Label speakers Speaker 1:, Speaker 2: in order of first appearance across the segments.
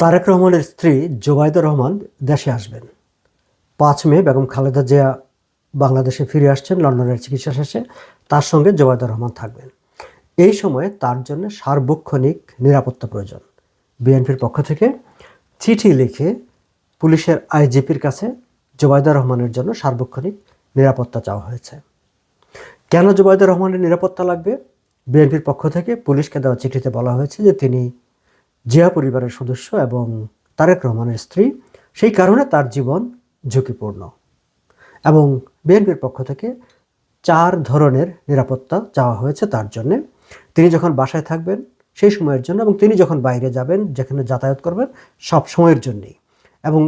Speaker 1: তারেক রহমানের স্ত্রী জোবাইদা রহমান দেশে আসবেন। পাঁচ মে বেগম খালেদা জিয়া বাংলাদেশে ফিরে আসছেন, লন্ডনের চিকিৎসা শেষে তার সঙ্গে জোবাইদা রহমান থাকবেন। এই সময়ে তার জন্য সার্বক্ষণিক নিরাপত্তা প্রয়োজন। বিএনপির পক্ষ থেকে চিঠি লিখে পুলিশের আইজিপির কাছে জোবাইদা রহমানের জন্য সার্বক্ষণিক নিরাপত্তা চাওয়া হয়েছে। কেন জুবাইদুর রহমানের নিরাপত্তা লাগবে? বিএনপির পক্ষ থেকে পুলিশকে দেওয়া চিঠিতে বলা হয়েছে যে তিনি জিয়া পরিবারের সদস্য এবং তারেক রহমানের স্ত্রী, সেই কারণে তার জীবন ঝুঁকিপূর্ণ এবং বিএনপির পক্ষ থেকে চার ধরনের নিরাপত্তা চাওয়া হয়েছে তার জন্যে। তিনি যখন বাসায় থাকবেন সেই সময়ের জন্য এবং তিনি যখন বাইরে যাবেন, যেখানে যাতায়াত করবেন, সব সময়ের জন্যেই এবং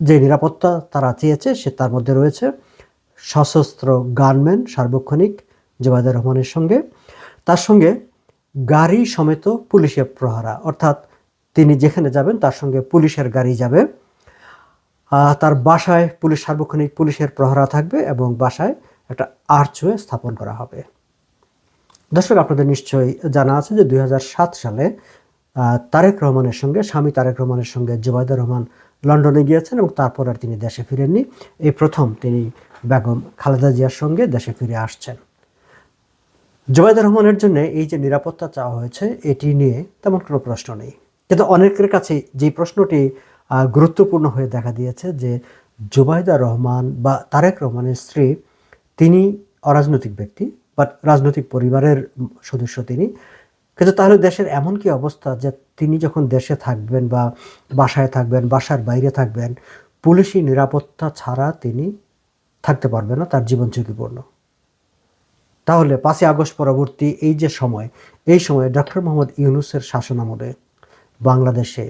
Speaker 1: যে নিরাপত্তা তারা চেয়েছে সে তার মধ্যে রয়েছে সশস্ত্র গানম্যান সার্বক্ষণিক জবাইদুর রহমানের সঙ্গে। তার সঙ্গে গাড়ি সমেত পুলিশের প্রহারা। অর্থাৎ তিনি যেখানে যাবেন, তার সঙ্গে পুলিশের গাড়ি যাবে। তার বাসায় পুলিশ সার্বক্ষণিক পুলিশের প্রহরা থাকবে এবং বাসায় একটা আর্চওয়ে স্থাপন করা হবে। দর্শক, আপনাদের নিশ্চয়ই জানা আছে যে দুই হাজার সাত সালে তারেক রহমানের সঙ্গে, স্বামী তারেক রহমানের সঙ্গে জুবাইদুর রহমান লন্ডনে গিয়েছেন এবং তারপর আর তিনি দেশে ফিরেননি। এই প্রথম তিনি বেগম খালেদা জিয়ার সঙ্গে দেশে ফিরে আসছেন। জুবাইদুর রহমানের জন্য এই যে নিরাপত্তা চাওয়া হয়েছে, এটি নিয়ে তেমন কোনো প্রশ্ন নেই। কিন্তু অনেকের কাছে যে প্রশ্নটি গুরুত্বপূর্ণ হয়ে দেখা দিয়েছে যে জুবাইদা রহমান বা তারেক রহমানের স্ত্রী, তিনি অরাজনৈতিক ব্যক্তি, বাট রাজনৈতিক পরিবারের সদস্য তিনি। কিন্তু তাহলে দেশের এমন কি অবস্থা যে তিনি যখন দেশে থাকবেন বা বাসায় থাকবেন, বাসার বাইরে থাকবেন, পুলিশি নিরাপত্তা ছাড়া তিনি থাকতে পারবেন না, তার জীবন ঝুঁকিপূর্ণ তাহলে পাঁচই আগস্ট পরবর্তী এই যে সময়, এই সময়ে ডক্টর মোহাম্মদ ইউনুসের শাসন আমলে বাংলাদেশে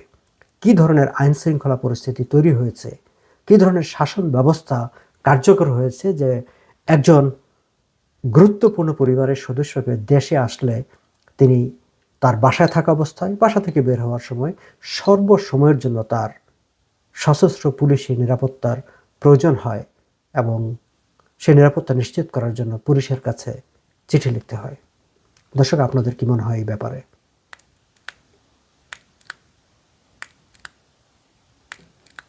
Speaker 1: কি ধরনের আইন শৃঙ্খলা পরিস্থিতি তৈরি হয়েছে, কি ধরনের শাসন ব্যবস্থা কার্যকর হয়েছে যে একজন গুরুত্বপূর্ণ পরিবারের সদস্যকে দেশে আসলে তিনি তার বাসায় থাকা অবস্থায়, বাসা থেকে বের হওয়ার সময় সর্বসময়ের জন্য তার সশস্ত্র পুলিশি নিরাপত্তার প্রয়োজন হয় এবং সে নিরাপত্তা নিশ্চিত করার জন্য পুলিশের কাছে চিঠি লিখতে হয়। দর্শক, আপনাদের কি মনে হয় এই ব্যাপারে?